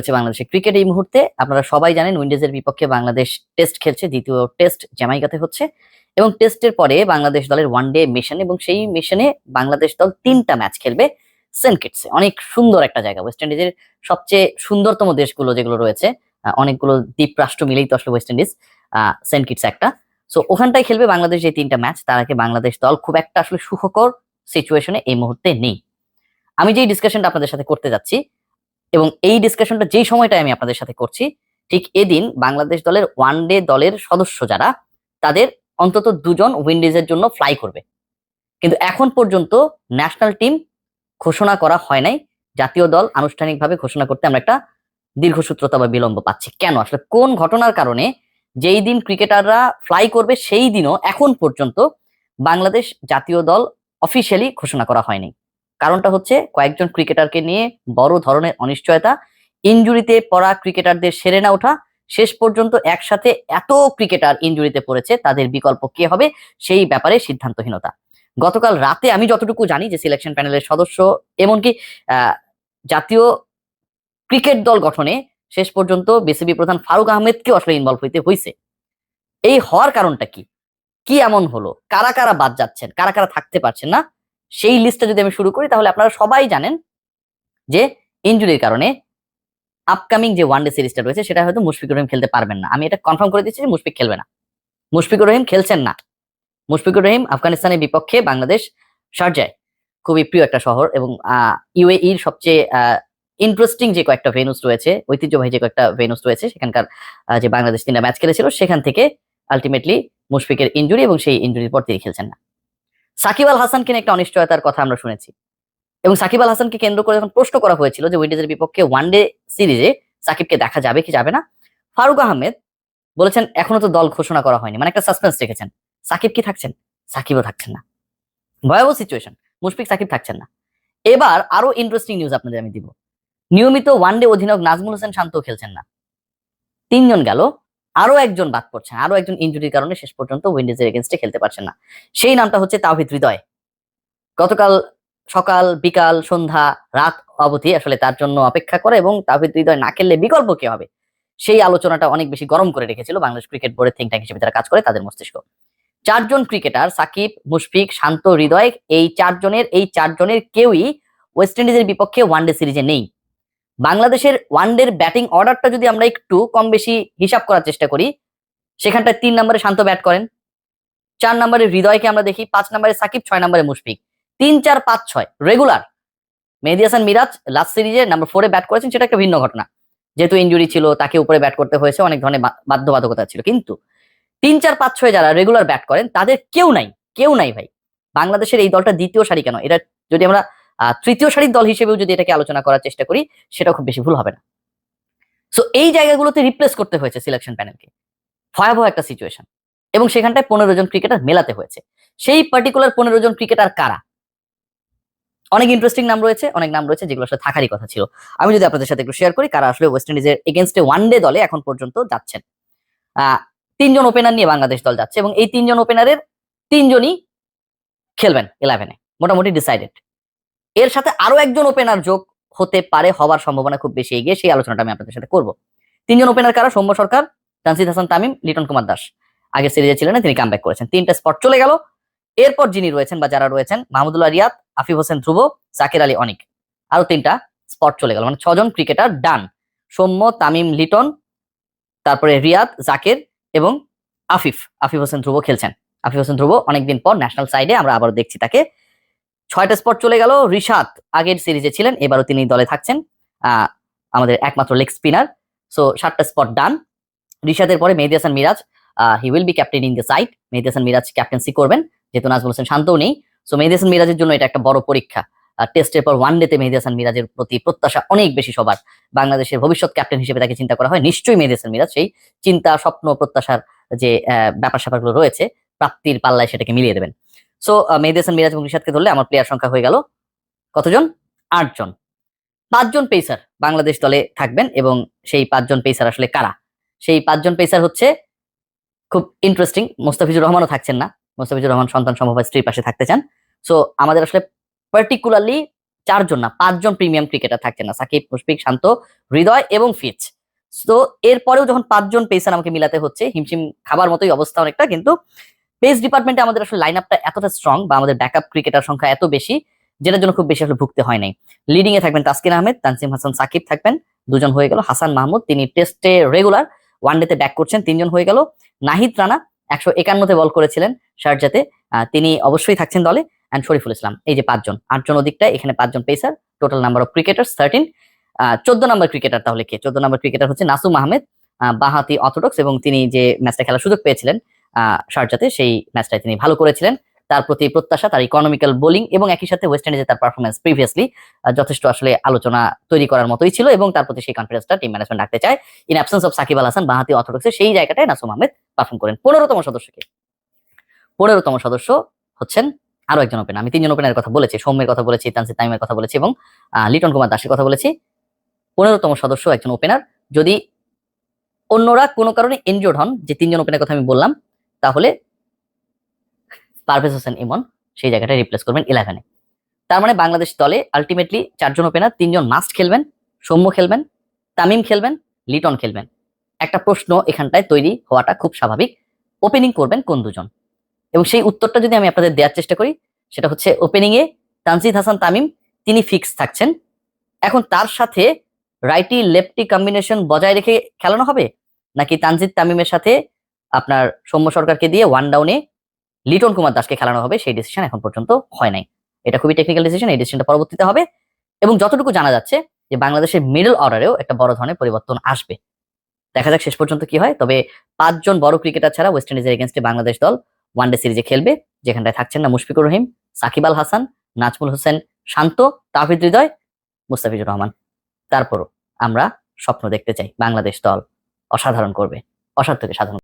হচ্ছে বাংলাদেশের ক্রিকেট এই মুহূর্তে। আপনারা সবাই জানেন উইন্ডিজের বিপক্ষে বাংলাদেশ টেস্ট খেলছে দ্বিতীয় টেস্ট জ্যামাইকাতে হচ্ছে। এবং টেস্টের পরে বাংলাদেশ দলের ওয়ান ডে মিশন এবং সেই মিশনে বাংলাদেশ দল তিনটা ম্যাচ খেলবে সেন্ট কিটসে অনেক সুন্দর একটা জায়গা। ওয়েস্ট ইন্ডিজের সবচেয়ে সুন্দরতম দেশগুলো যেগুলো রয়েছে অনেকগুলো দ্বীপ রাষ্ট্র মিলেই তো আসলে West Indies ah, Saint Kitts একটা। সো ওখানটায় খেলবে বাংলাদেশ যে তিনটা ম্যাচ তার আগে বাংলাদেশ দল খুব একটা আসলে সুখকর সিচুয়েশনে এই মুহূর্তে নেই। আমি যেই ডিসকাশনটা আপনাদের সাথে করতে যাচ্ছি এবং এই ডিসকাশনটা যেই সময়টা আমি আপনাদের সাথে করছি, ঠিক এদিন বাংলাদেশ দলের ওয়ান ডে দলের সদস্য যারা, তাদের অন্তত দুজন উইন্ডিজের জন্য ফ্লাই করবে। কিন্তু এখন পর্যন্ত ন্যাশনাল টিম ঘোষণা করা হয় নাই। জাতীয় দল আনুষ্ঠানিকভাবে ঘোষণা করতে আমরা একটা দীর্ঘসূত্রতা বা বিলম্ব পাচ্ছি। কেন? আসলে কোন ঘটনার কারণে যেই দিন ক্রিকেটাররা ফ্লাই করবে, সেই দিনও এখন পর্যন্ত বাংলাদেশ জাতীয় দল অফিসিয়ালি ঘোষণা করা হয়নি। কারণটা হচ্ছে কয়েকজন ক্রিকেটারকে নিয়ে বড় ধরনের অনিশ্চয়তা। ইনজুরিতে পড়া ক্রিকেটারদের সেরে না ওঠা, শেষ পর্যন্ত একসাথে এত ক্রিকেটার ইনজুরিতে পড়েছে, তাদের বিকল্প কে হবে সেই ব্যাপারে সিদ্ধান্তহীনতা। গতকাল রাতে আমি যতটুকু জানি যে সিলেকশন প্যানেলের সদস্য, এমনকি জাতীয় ক্রিকেট দল গঠনে শেষ পর্যন্ত বিসিবি প্রধান ফারুক আহমেদকেও আসলে ইনভলভ হইতে হয়েছে এই হওয়ার কারণটা কি? কি এমন হলো? কারা কারা বাদ যাচ্ছেন? কারা কারা থাকতে পারছেন না? সেই লিস্টটা যদি আমি শুরু করি, তাহলে আপনারা সবাই জানেন যে ইনজুরির কারণে আপকামিং যে ওয়ানডে সিরিজটা রয়েছে, সেটা হয়তো মুশফিকুর রহিম খেলতে পারবেন না। আমি এটা কনফার্ম করে দিচ্ছি যে মুশফিক খেলবে না। মুশফিকুর রহিম খেলছেন না। মুশফিকুর রহিম আফগানিস্তানের বিপক্ষে বাংলাদেশ শারজায় খুবই প্রিয় একটা শহর এবং ইউএইর সবচেয়ে ইন্টারেস্টিং যে কয়েকটা ভেনুস রয়েছে, ঐতিহ্যবাহী যে কয়েকটা ভেনুস রয়েছে, সেখানকার যে বাংলাদেশ তিনটা ম্যাচ খেলেছিল, সেখান থেকে আলটিমেটলি মুশফিকের ইনজুরি এবং সেই ইঞ্জুরির পর তিনি খেলছেন না। সাকিব আল হাসানকে নিয়ে একটা অনিশ্চয়তার কথা আমরা শুনেছি। এবং সাকিব আল হাসানকে কেন্দ্র করে যখন প্রশ্ন করা হয়েছিল যে উইন্ডিজের বিপক্ষে ওয়ানডে সিরিজে সাকিবকে দেখা যাবে কি যাবে না। ফারুক আহমেদ বলেছেন, এখনও তো দল ঘোষণা করা হয়নি। মানে একটা সাসপেন্স রেখেছেন। সাকিব কি থাকছেন? সাকিবও থাকছেন না। ভয়াবহ সিচুয়েশন মুশফিক সাকিব থাকছেন না। এবার আরও ইন্টারেস্টিং নিউজ আপনাদের আমি দিব। নিয়মিত ওয়ানডে অধিনায়ক নাজমুল হোসেন শান্ত খেলছেন না। তিনজন গেল। আরও একজন বাদ পড়ছেন, আরও একজন ইনজুরির কারণে শেষ পর্যন্ত উইন্ডিজের এগেনস্টে খেলতে পারছেন না। সেই নামটা হচ্ছে তাওহিদ হৃদয়। গতকাল সকাল, বিকাল, সন্ধ্যা, রাত অবধি আসলে তার জন্য অপেক্ষা করে এবং তাওহিদ হৃদয় না খেললে বিকল্প কে হবে? সেই আলোচনাটা অনেক বেশি গরম করে রেখেছিল বাংলাদেশ ক্রিকেট বোর্ডের থিঙ্ক ট্যাঙ্ক হিসেবে যারা কাজ করে তাদের মস্তিষ্ক। চারজন ক্রিকেটার সাকিব, মুশফিক, শান্ত হৃদয়, এই চারজনের এই চারজনের কেউই ওয়েস্ট ইন্ডিজের বিপক্ষে ওয়ানডে সিরিজে নেই। বাংলাদেশের ওয়ানডের ব্যাটিং অর্ডারটা যদি আমরা একটু কম বেশি হিসাব করার চেষ্টা করি, সেখানটায় তিন নম্বরে শান্ত ব্যাট করেন, চার নম্বরে হৃদয়কে আমরা দেখি, পাঁচ নম্বরে সাকিব, ছয় নম্বরে মুশফিক। তিন, চার, পাঁচ, ছয় রেগুলার মেহেদি হাসান মিরাজ লাস্ট সিরিজে নাম্বার ফোরে ব্যাট করেছেন, সেটা একটা ভিন্ন ঘটনা। যেহেতু ইঞ্জুরি ছিল, তাকে উপরে ব্যাট করতে হয়েছে, অনেক ধরনের বাধ্যবাধকতা ছিল। কিন্তু তিন, চার, পাঁচ, ছয় যারা রেগুলার ব্যাট করেন, তাদের কেউ নাই কেউ নাই ভাই। বাংলাদেশের এই দলটা দ্বিতীয় সারি কেন? এটা যদি আমরা তৃতীয় সারির দল হিসেবেও যদি এটাকে আলোচনা করার চেষ্টা করি সেটা খুব বেশি ভুল হবে না। সো এই জায়গাগুলোতে রিপ্লেস করতে হয়েছে সিলেকশন প্যানেলকে ভয়াবহ একটা সিচুয়েশন এবং সেখানটায় পনেরো জন ক্রিকেটার মেলাতে হয়েছে। সেই পার্টিকুলার পনেরো জন ক্রিকেটার কারা? অনেক ইন্টারেস্টিং নাম রয়েছে, অনেক নাম রয়েছে যেগুলো আসলে থাকারই কথা ছিল। আমি যদি আপনাদের সাথে একটু শেয়ার করি, কারা আসলে ওয়েস্ট ইন্ডিজের এগেনস্টে ওয়ান ডে দলে এখন পর্যন্ত যাচ্ছেন। তিনজন ওপেনার নিয়ে বাংলাদেশ দল যাচ্ছে এবং এই তিনজন ওপেনারের তিনজনই খেলবেন ইলেভেনে মোটামুটি ডিসাইডেড এর সাথে আরও একজন ওপেনার যোগ হতে পারে হওয়ার সম্ভাবনা খুব বেশি এগিয়ে, সেই আলোচনাটা আমি আপনাদের সাথে করব। তিনজন ওপেনার কারা? সৌম্য সরকার, তানসিদ হাসান তামিম, লিটন কুমার দাস। আগে সিরিজে ছিলেন তিনি কামব্যাক করেছেন। তিনটা স্পট চলে গেল। এরপর যিনি রয়েছেন বা যারা রয়েছেন, মাহমুদুল্লাহ রিয়াদ, আফিফ হোসেন ধ্রুব, জাকির আলী অনিক। আরও তিনটা স্পট চলে গেল। মানে ছজন ক্রিকেটার ডান সৌম্য, তামিম, লিটন, তারপরে রিয়াদ, জাকির এবং আফিফ। আফিফ হোসেন ধ্রুব খেলছেন। আফিফ হোসেন ধ্রুব অনেকদিন পর ন্যাশনাল সাইডে আমরা আবার দেখছি তাকে। ছয়টা স্পট চলে গেল। রিশাদ আগের সিরিজে ছিলেন, এবারও তিনি দলে থাকছেন। আমাদের একমাত্র লেগ স্পিনার সো সাতটা স্পট ডান রিশাদের পরে Mehedi Hasan Miraz. He will be captain in the side Mehedi Hasan Miraz captaincy করবেন। যেহেতু নাজমুল হোসেন শান্তও নেই। সো মেহেদি হাসান মিরাজের জন্য এটা একটা বড় পরীক্ষা। টেস্টের পর ওয়ান ডেতে মেহেদি হাসান মিরাজের প্রতি প্রত্যাশা অনেক বেশি সবার। বাংলাদেশের ভবিষ্যৎ ক্যাপ্টেন হিসেবে তাকে চিন্তা করা হয়। নিশ্চয়ই মেহেদি হাসান মিরাজ সেই চিন্তা, স্বপ্ন, প্রত্যাশার যে ব্যাপার স্যাপারগুলো রয়েছে, প্রাপ্তির পাল্লায় সেটাকে মিলিয়ে দেবেন। সো মেহেদি হাসান, মিরাজ এবং ধরলে আমার প্লেয়ার সংখ্যা হয়ে গেল কতজন? আটজন। পাঁচজন পেসার বাংলাদেশ দলে থাকবেন এবং সেই পাঁচজন পেসার আসলে কারা? সেই পাঁচজন পেসার হচ্ছে খুব ইন্টারেস্টিং মোস্তাফিজুর রহমানও থাকছেন না। মোস্তাফিজুর রহমান সন্তান সম্ভব স্ত্রীর পাশে থাকতে চান। সো আমাদের আসলে পার্টিকুলারলি চারজন না, পাঁচজন প্রিমিয়াম ক্রিকেটার থাকছেন না। সাকিব, মুশফিক, শান্ত, হৃদয় এবং ফিচ তো এরপরেও যখন পাঁচজন পেসার আমাকে মিলাতে হচ্ছে, হিমশিম খাবার মতোই অবস্থা অনেকটা, কিন্তু পেস ডিপার্টমেন্টে আমাদের আসলে লাইন আপটা এতটা স্ট্রং বা আমাদের ব্যাকআপ ক্রিকেটার সংখ্যা এত বেশি যেটার জন্য খুব বেশি আসলে ভুগতে হয় নাই। লিডিং এ থাকবেন তাসকিন আহমেদ তানসিম হাসান সাকিব থাকবেন দুজন হয়ে গেল হাসান মাহমুদ তিনি টেস্টে রেগুলার ওয়ানডেতে ব্যাক করছেন তিনজন হয়ে গেল নাহিদ রানা একশো একান্নতে বল করেছিলেন শারজাতে তিনি অবশ্যই থাকছেন দলে অ্যান্ড শরীফুল ইসলাম এই যে পাঁচজন আটজন অধিকটায় এখানে পাঁচজন pacer total number of cricketers thirteen চোদ্দ নম্বর ক্রিকেটার তাহলে কে? চোদ্দ নাম্বার ক্রিকেটার হচ্ছে নাসুম আহমেদ আহ, বাহাতি অর্থোডক্স এবং তিনি যে ম্যাচটা খেলার সুযোগ পেয়েছিলেন শারজাতে সেই ম্যাচটায় তিনি ভালো করেছিলেন। তার প্রতি প্রত্যাশা, তার ইকোনমিক্যাল বোলিং এবং একই সাথে ওয়েস্ট ইন্ডিজের তার পারফরমেন্স প্রিভিয়াসলি যথেষ্ট আসলে আলোচনা তৈরি করার মতোই ছিল এবং তার প্রতি সেই কনফিডেন্সটা টিম ম্যানেজমেন্ট রাখতে চায়। In absence of Shakib Al Hasan, বাহাতি অর্থোডক্সের সেই জায়গাটায় নাসুম আহমেদ পারফর্ম করেন। পনেরোতম সদস্যকে। পনেরোতম সদস্য হচ্ছেন আরও একজন ওপেন আমি তিনজন ওপেনের কথা বলেছি, সৌম্যের কথা বলেছি তানসির তাইমের কথা বলেছি এবং লিটন কুমার দাসের কথা বলেছি। পনেরোতম সদস্য একজন ওপেনার যদি অন্যরা কোনো কারণে এনজোর্ড হন, যে তিনজন ওপেনের কথা আমি বললাম তাহলে পারভেজ হোসেন ইমন সেই জায়গাটা রিপ্লেস করবেন ইলেভেনে তার মানে বাংলাদেশ দলে আলটিমেটলি চারজন ওপেনার তিনজন মাস্ট খেলবেন, সৌম্য খেলবেন, তামিম খেলবেন, লিটন খেলবেন। একটা প্রশ্ন এখানটায় তৈরি হওয়াটা খুব স্বাভাবিক ওপেনিং করবেন কোন দুজন? এবং সেই উত্তরটা যদি আমি আপনাদের দেওয়ার চেষ্টা করি, সেটা হচ্ছে ওপেনিং এ তানজিদ হাসান, তামিম, তিনি ফিক্স থাকছেন। এখন তার সাথে রাইটি লেফটি কম্বিনেশন বজায় রেখে খেলানো হবে? নাকি তানজিদ, তামিমের সাথে আপনার সৌম্য সরকারকে দিয়ে ওয়ান ডাউনে লিটন কুমার দাসকে খেলানো হবে, সেই ডিসিশন এখন পর্যন্ত হয় নাই। এটা খুবই টেকনিক্যাল ডিসিশন এই ডিসিশনটা পরবর্তীতে হবে। এবং যতটুকু জানা যাচ্ছে যে বাংলাদেশের মিডল অর্ডারেও একটা বড় ধরনের পরিবর্তন আসবে। দেখা যাক শেষ পর্যন্ত কি হয়, তবে পাঁচজন বড় ক্রিকেটার ছাড়া ওয়েস্ট ইন্ডিজের এগেনস্টে বাংলাদেশ দল ওয়ানডে সিরিজে খেলবে, যেখানটায় থাকছেন না মুশফিকুর রহিম, সাকিব আল হাসান, নাজমুল হোসেন, শান্ত তাহিদ হৃদয়, মুস্তাফিজুর রহমান। তারপরও আমরা স্বপ্ন দেখতে চাই বাংলাদেশ দল অসাধারণ করবে, অসাধ্যকে সাধারণ